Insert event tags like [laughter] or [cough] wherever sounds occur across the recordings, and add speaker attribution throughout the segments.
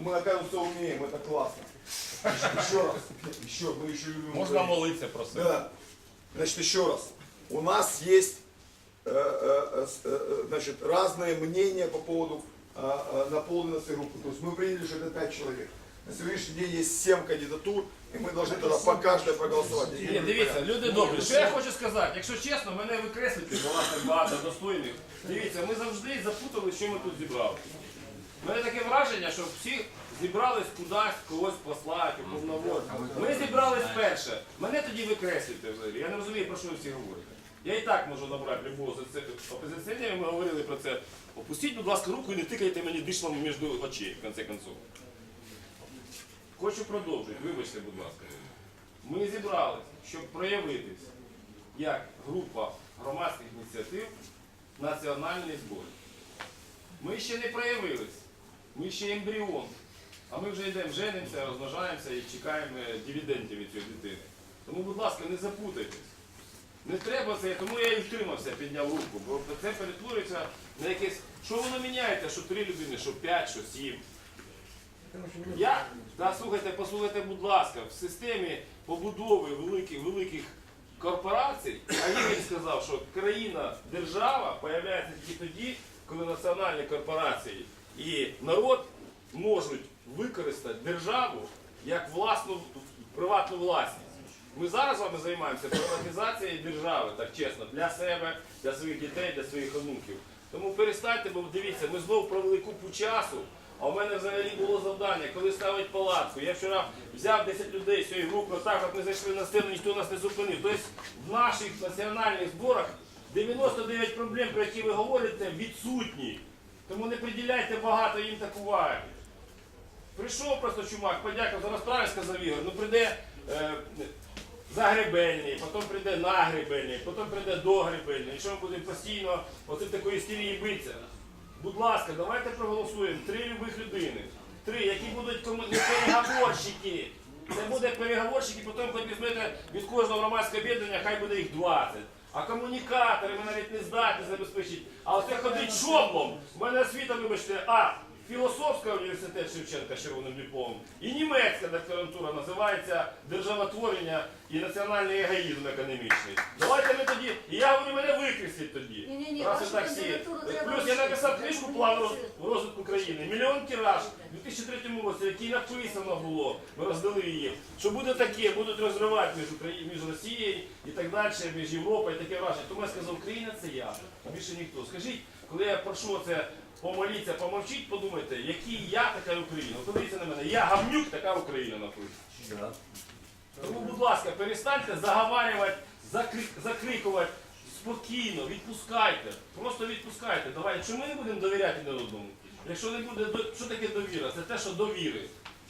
Speaker 1: мы оказывается умеем, это классно. Еще раз, еще, мы еще любим.
Speaker 2: Можна
Speaker 1: Украину.
Speaker 2: молитися про це.
Speaker 1: Да. Значит, еще раз. У нас есть э, э, с- э, э, значит, разные мнения по поводу э, э, наполненности группы. То есть мы приняли, что это 5 человек. На сегодняшний день есть 7 кандидатур, и мы должны тогда по каждой проголосовать.
Speaker 2: Ні, дивіться, люди добрі. Що я хочу сказати? Якщо чесно, мене викреслити, бо вас так багато достойних. Дивіться, ми завжди запутали, що ми тут зібрали. У мене таке враження, що всі зібрались кудись когось послати, уповноводити. Ми зібрались перше. Мене тоді викреслюйте взагалі. Я не розумію, про що ви всі говорите. Я і так можу набрати любого опозиціонерів, ми говорили про це. Опустіть, будь ласка, руку і не тикайте мені дишлом між очей, в кінці концов. Хочу продовжити, вибачте, будь ласка. Ми зібралися, щоб проявитись як група громадських ініціатив національний збор. Ми ще не проявились, ми ще ембріон. А ми вже йдемо, женимося, розмножаємося і чекаємо дивідендів від цієї дитини. Тому, будь ласка, не запутайтесь. Не треба це, тому я і втримався, підняв руку, бо це перетворюється на якесь. Що воно міняється, що три людини, що п'ять, що сім. Я, та слухайте, послухайте, будь ласка, в системі побудови великих великих корпорацій, а Ігор сказав, що країна, держава появляється тільки тоді, коли національні корпорації і народ можуть використати державу як власну приватну власність. Ми зараз вами займаємося приватизацією держави, так чесно, для себе, для своїх дітей, для своїх онуків. Тому перестаньте, бо дивіться, ми знову провели купу часу. А у мене взагалі було завдання, коли ставить палатку. Я вчора взяв 10 людей цієї групи, отак от ми зайшли на сцену, ніхто нас не зупинив. Тобто в наших національних зборах 99 проблем, про які ви говорите, відсутні. Тому не приділяйте багато їм так уваги. Прийшов просто чумак, подякував, зараз правильно сказав Ігор, ну прийде е, загребельний, потім прийде нагребельний, потім прийде догребельний. Якщо ми будемо постійно оце такої істерії битися. Будь ласка, давайте проголосуємо. Три любих людини. Три, які будуть кому... переговорщики. Це буде переговорщики, потім хоч візьмете від кожного громадського об'єднання, хай буде їх 20. А комунікатори ми навіть не здатні забезпечити. А оце ходить шоблом. У мене освіта, вибачте, а Філософський університет Шевченка з червоним дипломом і німецька докторантура називається Державотворення і національний егоїзм економічний. Давайте ми тоді. І я говорю, мене викресліть тоді.
Speaker 3: Ні-ні-ні,
Speaker 2: Раз ви
Speaker 3: вашу
Speaker 2: так всі.
Speaker 3: кандидатуру треба
Speaker 2: Плюс я написав
Speaker 3: розширити.
Speaker 2: книжку план роз- розвитку країни. Мільйон тираж у 2003 році, який написано було. Ми роздали її. Що буде таке, будуть розривати між Україною, між Росією і так далі, між Європою, і таке враження. Тому я сказав, Україна це я, а більше ніхто. Скажіть, коли я прошу це. Помоліться, помовчіть, подумайте, який я така Україна. Подивіться на мене, я гамнюк, така Україна написано. Тому, будь ласка, перестаньте заговарювати, закрик- закрикувати спокійно, відпускайте. Просто відпускайте. Давай, чому ми не будемо довіряти один одному? Якщо не буде, до- що таке довіра? Це те, що довіри.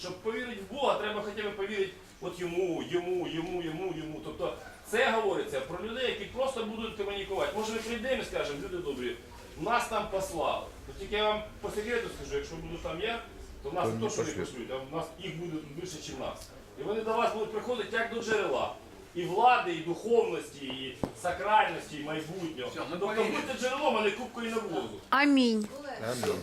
Speaker 2: Щоб повірити в Бога, треба хоча б повірити от йому, йому, йому, йому, йому. Тобто це говориться про людей, які просто будуть комунікувати. Може ми прийдемо і скажемо, люди добрі, нас там послали. От тільки я вам по секрету скажу, якщо буду там я, то в нас не то, що не пошлють, а в нас їх буде більше, ніж нас. І вони до вас будуть приходити як до джерела. І влади, і духовності, і сакральності, і майбутнього. Тобто будьте джерелом, а не кубкою навозу.
Speaker 4: Амінь.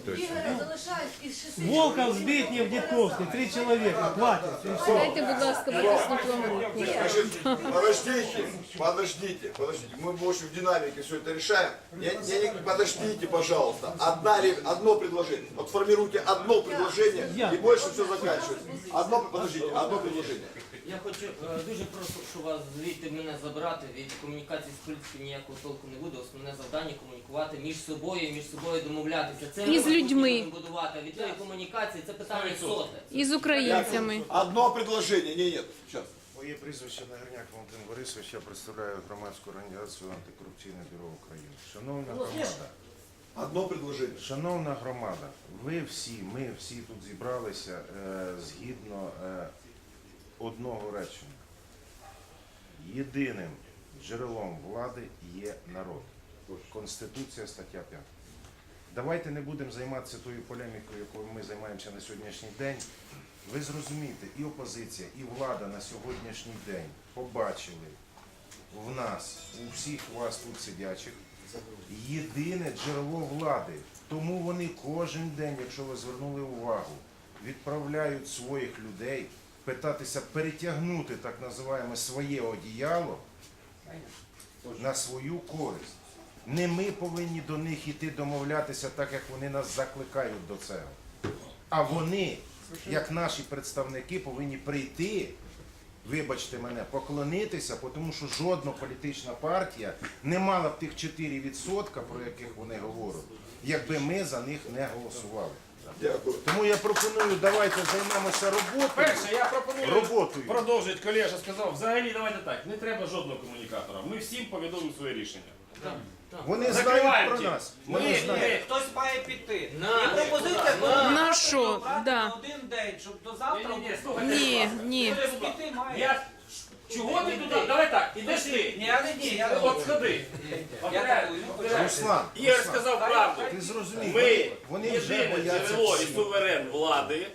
Speaker 3: Ігоря залишають із шести.
Speaker 5: Волков, Збитнев, Дідковський, три чоловіка, хватить. і все.
Speaker 4: Дайте, будь ласка, витиснути вам руку.
Speaker 1: Значит, подождите, подождите, подождите. Мы больше в динамике все это решаем. Я, я не, подождите, пожалуйста. Одна, ре- одно предложение. Вот формируйте одно предложение и больше все заканчивается. Одно, подождите, одно предложение.
Speaker 6: Я хочу е, дуже прошу, що вас звідти мене забрати від комунікації з політикою ніякого толку не буде. Основне завдання комунікувати між собою, між собою домовлятися. Це
Speaker 4: І з
Speaker 6: ми
Speaker 4: людьми.
Speaker 6: будемо будувати. Від тої комунікації це питання соте.
Speaker 4: І з українцями.
Speaker 1: Одно предложение. Не, нет, сейчас.
Speaker 7: Моє прізвище Нагорняк Валентин Борисович, я представляю громадську організацію Антикорупційне бюро України. Шановна громада,
Speaker 1: Одно предложение.
Speaker 7: шановна громада, ви всі, ми всі тут зібралися е, згідно е, одного речення. Єдиним джерелом влади є народ. Конституція, стаття 5. Давайте не будемо займатися тою полемікою, якою ми займаємося на сьогоднішній день. Ви зрозумієте, і опозиція, і влада на сьогоднішній день побачили в нас, у всіх вас тут сидячих, єдине джерело влади. Тому вони кожен день, якщо ви звернули увагу, відправляють своїх людей питатися перетягнути так називаємо своє одіяло на свою користь. Не ми повинні до них іти домовлятися так, як вони нас закликають до цього. А вони, як наші представники, повинні прийти, вибачте мене, поклонитися, тому що жодна політична партія не мала б тих 4%, про яких вони говорять, якби ми за них не голосували.
Speaker 1: Дякую.
Speaker 7: Тому я пропоную, давайте займемося роботою.
Speaker 2: Перше, я пропоную
Speaker 7: Роботою.
Speaker 2: продовжити, колега сказав, взагалі давайте так, не треба жодного комунікатора. Ми всім повідомимо своє рішення.
Speaker 7: Вони знають
Speaker 2: Закриваємо
Speaker 7: про
Speaker 2: ті.
Speaker 7: нас.
Speaker 2: Ми,
Speaker 7: Вони знають.
Speaker 2: ми,
Speaker 8: Хтось має піти.
Speaker 6: На.
Speaker 8: Є пропозиція, коли
Speaker 4: На що?
Speaker 8: обрати
Speaker 4: Да.
Speaker 8: на один день, щоб до завтра
Speaker 2: Ні, ні, ні, слухайте,
Speaker 4: Ні, ні.
Speaker 8: Хтось піти має.
Speaker 2: Я... Чого ти туди? Давай ідеш ти.
Speaker 8: Ні, я не ні, я не
Speaker 2: От сходи.
Speaker 8: Я.
Speaker 7: Руслан,
Speaker 2: Ігор сказав правду.
Speaker 7: ти зрозумій,
Speaker 2: Ми
Speaker 7: вони, вже
Speaker 2: єдине
Speaker 7: бояться
Speaker 2: джерело і суверен влади.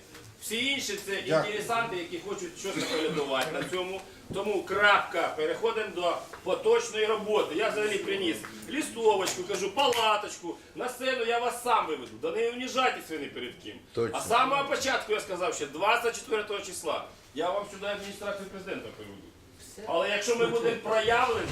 Speaker 2: Всі інші це
Speaker 7: Дякую.
Speaker 2: інтересанти, які хочуть щось наполядувати на цьому. Тому крапка, переходимо до поточної роботи. Я взагалі приніс лістовочку, кажу, палаточку, на сцену я вас сам виведу. Да не уніжайтесь ви ні перед ким. А з самого початку я сказав, що 24 числа я вам сюди адміністрацію президента приведу. Але якщо ми будемо проявлені,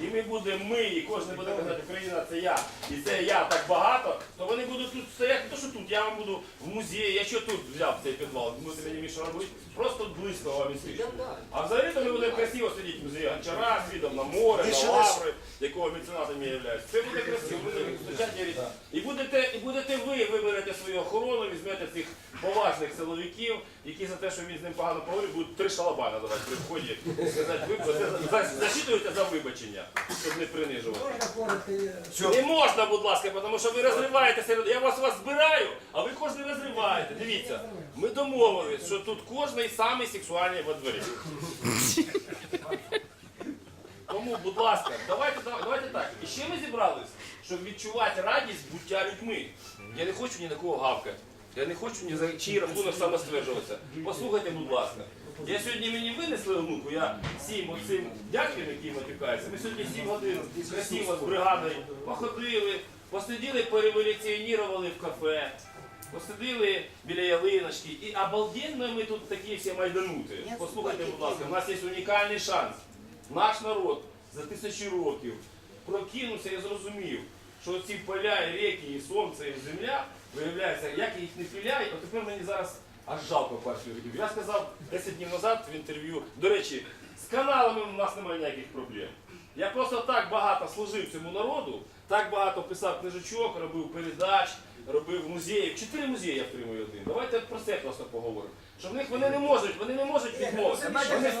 Speaker 2: і ми будемо ми, і кожен буде казати, Україна це я, і це я так багато, то вони будуть тут стояти, то що тут, я вам буду в музеї, я що тут взяв цей підвал, будете мені що робити, просто близько вам і свідчити. А взагалі то ми будемо красиво сидіти в музеї Гончара, з видом на море, на лаври, якого меценатом я являюсь. Це буде красиво, буде звичайні речі. І будете, і будете ви виберете свою охорону, візьмете цих поважних силовиків, які за те, що він з ним погано поговорив, будуть три шалабана давати при вході. і Сказати, ви за- за- засчитуєте щоб не принижувати. Не можна, будь ласка, тому що ви розриваєте серед. Я вас вас збираю, а ви кожен розриваєте. Дивіться, ми домовились, що тут кожний самий сексуальний во дворі. Тому, будь ласка, давайте, давайте так. І ще ми зібрались, щоб відчувати радість буття людьми. Я не хочу ні на кого гавкати. Я не хочу ні за чий рахунок самостверджуватися. Послухайте, будь ласка. Я сьогодні мені винесли онуку, я всім оцим дядькам, які матюкаються, ми сьогодні 7 годин красиво з бригадою походили, посиділи, пореволюціонірували в кафе, посидили біля ялиночки. І обалденно ми тут такі всі майданути. Послухайте, будь ласка, у нас є унікальний шанс. Наш народ за тисячі років прокинувся і зрозумів, що ці поля, і ріки, і сонце, і земля, виявляється, як їх не піляють, от тепер мені зараз аж жалко партію років. Я сказав 10 днів назад в інтерв'ю, до речі, з каналами у нас немає ніяких проблем. Я просто так багато служив цьому народу, так багато писав книжечок, робив передач, робив музеїв. Чотири музеї я втримую один. Давайте про це просто поговоримо. Що в них вони не можуть, вони не можуть відмовити. Вони,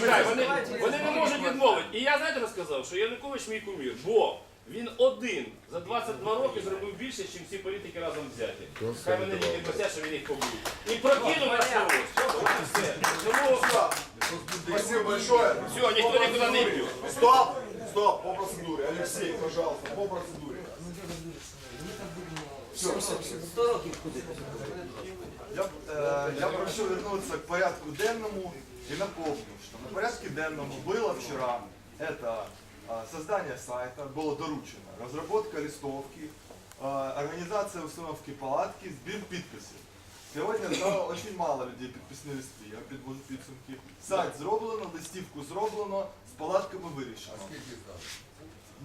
Speaker 2: чекай, вони, вони не можуть відмовити. І я знаєте розказав, що Янукович мій кумір, бо він один за 22 роки зробив більше, ніж всі політики разом взяті. Хай мене тільки просять, що він їх побує. І прокинув на народ. Все. Тому
Speaker 1: Спасибо большое.
Speaker 2: все, ніхто нікуди не йде.
Speaker 1: Стоп! Стоп, по процедуре. Алексей, пожалуйста, по процедуре.
Speaker 6: 100 років ходити.
Speaker 9: Я, э, я прошу вернуться к порядку денному и напомню, что на порядке денному было вчера это э, создание сайта, было доручено, разработка листовки, э, организация установки палатки, сбір підписів. Сьогодні здало очень мало людей підписні листи, я підвожу підсумки. Сайт зроблено, листівку зроблено, з палатками вирішено.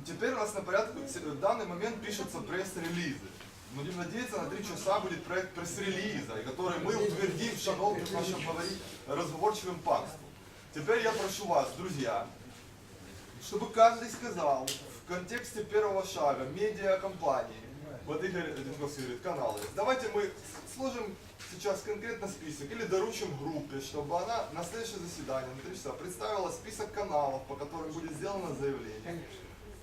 Speaker 9: Теперь у нас на порядку, в данный момент пишутся пресс-релизы. Будем надеяться, на три часа будет проект пресс-релиза, и который мы утвердим в шановном нашем говорить разговорчивым панству. Теперь я прошу вас, друзья, чтобы каждый сказал в контексте первого шага медиакомпании, вот Игорь Динковский говорит, каналы, давайте мы сложим сейчас конкретно список или доручим группе, чтобы она на следующее заседание на три часа представила список каналов, по которым будет сделано заявление.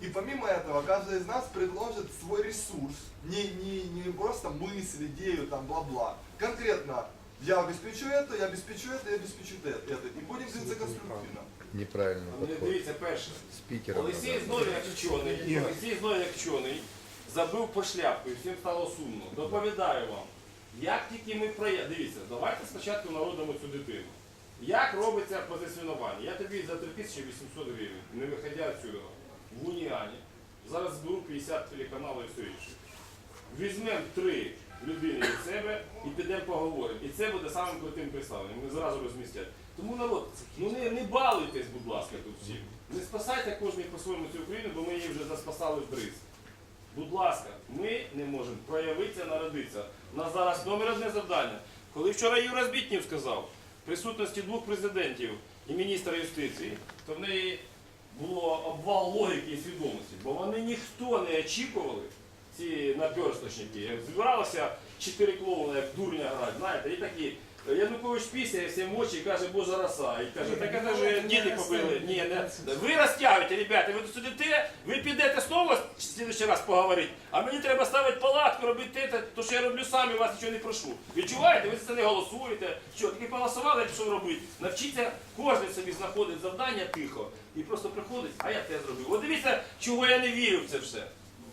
Speaker 9: И помимо этого, каждый из нас предложит свой ресурс, не, не, не просто мысль, идею, там, бла-бла. Конкретно, я обеспечу это, я обеспечу это, я обеспечу это. И будем двигаться конструктивно.
Speaker 10: Неправильно
Speaker 2: Але. Дивіться, перше.
Speaker 10: Спикера
Speaker 2: Олексій знову як вчений, Олексій знову як вчений, забив по шляпку і всім стало сумно. Доповідаю вам, як тільки ми проє... Дивіться, давайте спочатку народимо цю дитину. Як робиться позиціонування? Я тобі за 3800 гривень, не виходя відсюди, в Уніані, зараз зберу 50 телеканалів і все інше. Візьмемо три людини від себе і підемо поговоримо. І це буде самим крутим представленням. Ми зразу розмістять. Тому народ, ну не, не балуйтесь, будь ласка, тут всі. Не спасайте кожен по-своєму цю Україну, бо ми її вже заспасали в бриз. Будь ласка, ми не можемо проявитися, народитися. У нас зараз номер одне завдання. Коли вчора Юра Збітнів сказав присутності двох президентів і міністра юстиції, то в неї було обвал логіки і свідомості, бо вони ніхто не очікували, ці наперсточники. Збиралося чотири клоуни, як дурня грати, знаєте, і такі. Янукович пісяє всім в очі і каже, боже роса. І каже, так це ж діти побили. Ні, не. Ви розтягуєте, ребята, ви тут сидите, ви підете знову в слідчий раз поговорити, а мені треба ставити палатку, робити те, то що я роблю сам і вас нічого не прошу. Відчуваєте, ви за це не голосуєте. Що, таки голосували, я пішов робити. Навчіться кожен собі знаходить завдання тихо і просто приходить, а я те зробив. От дивіться, чого я не вірю в це все.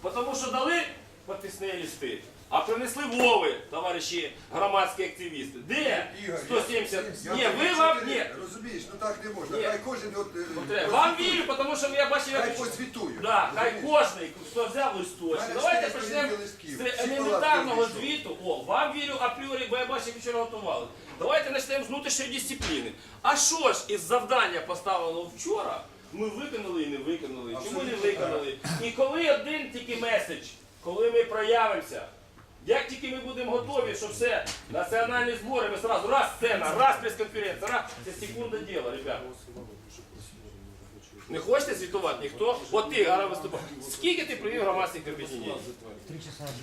Speaker 2: Тому що дали підписні листи, а принесли Вови, товариші громадські активісти. Де? 170. Ні, ви вам ні.
Speaker 1: Розумієш, ну так не можна.
Speaker 2: Ні.
Speaker 1: Хай кожен от, е,
Speaker 2: Треба. Вам вірю, тому що я бачив,
Speaker 1: хай
Speaker 2: як
Speaker 1: посвітує.
Speaker 2: Да, хай кожен, хто взяв листочки.
Speaker 1: Мене
Speaker 2: Давайте почнемо з елементарного звіту. О, вам вірю апріорі, бо я бачив, вчора готували. Давайте почнемо з внутрішньої дисципліни. А що ж із завдання поставленого вчора, ми виконали і не виконали? Чому не виконали? І коли один тільки меседж, коли ми проявимося, як тільки ми будемо готові, що все, національні збори, ми сразу раз сцена, раз прес-конференція, раз, це секунда діла, ребята. Не хочете звітувати ніхто? От ти гарно виступав. Скільки ти привів громадських об'єднань?
Speaker 5: Три часа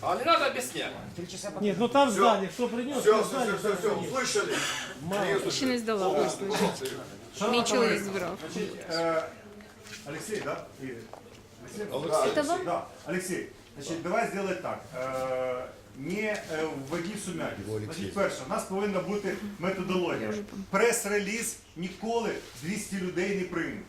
Speaker 2: А не треба об'ясняти.
Speaker 5: Нет, ну там здание, кто принес,
Speaker 1: Все, все, все, все, все, услышали?
Speaker 4: Ще не здала висловити. Мій чоловік збирав.
Speaker 10: Алексей, да? Игорь? Алексей?
Speaker 4: Это вам?
Speaker 10: Да, Алексей, значить, давай сделать так. Е, Не е, сумятість. Значить, перше, у нас повинна бути методологія. Прес-реліз ніколи 200 людей не приймуть.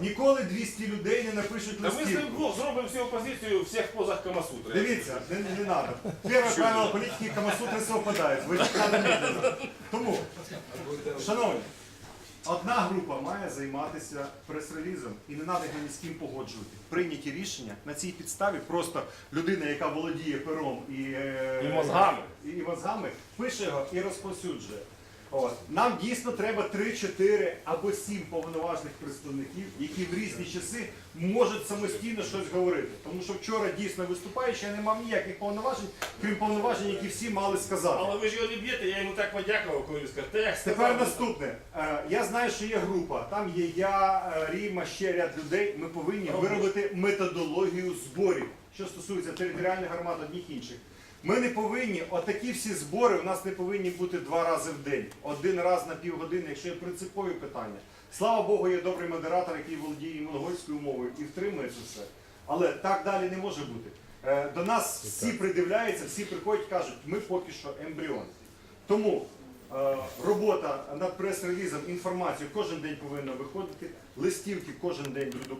Speaker 10: Ніколи 200 людей не напишуть
Speaker 2: Та ми з ним двох зробимо всю опозицію у всіх позах Камасутри.
Speaker 10: Дивіться, не, не надо. Перше правило політики Камасутри совпадає. Ви надо медленно. [laughs] Тому, шановні, одна група має займатися прес-релізом і не треба ні з ким погоджувати. Прийняті рішення на цій підставі просто людина, яка володіє пером і, е,
Speaker 2: І мозгами.
Speaker 10: і, і мозгами, пише його і розповсюджує. От. Нам дійсно треба 3-4 або 7 повноважних представників, які в різні часи можуть самостійно щось говорити. Тому що вчора дійсно виступаючи, я не мав ніяких повноважень, крім повноважень, які всі мали сказати.
Speaker 2: Але ви ж його не б'єте, я йому так подякував, коли він сказав.
Speaker 10: Тепер наступне. Е, Я знаю, що є група. Там є я, е, Ріма, ще ряд людей. Ми повинні виробити методологію зборів, що стосується територіальних громад, одних інших. Ми не повинні, отакі всі збори у нас не повинні бути два рази в день, один раз на півгодини, якщо є принципові питання. Слава Богу, є добрий модератор, який володіє і монгольською мовою і втримує це все. Але так далі не може бути. Е, До нас всі придивляються, всі приходять, кажуть, ми поки що ембріон. Тому е, робота над прес-релізом, інформацією кожен день повинна виходити, листівки кожен день редукуються.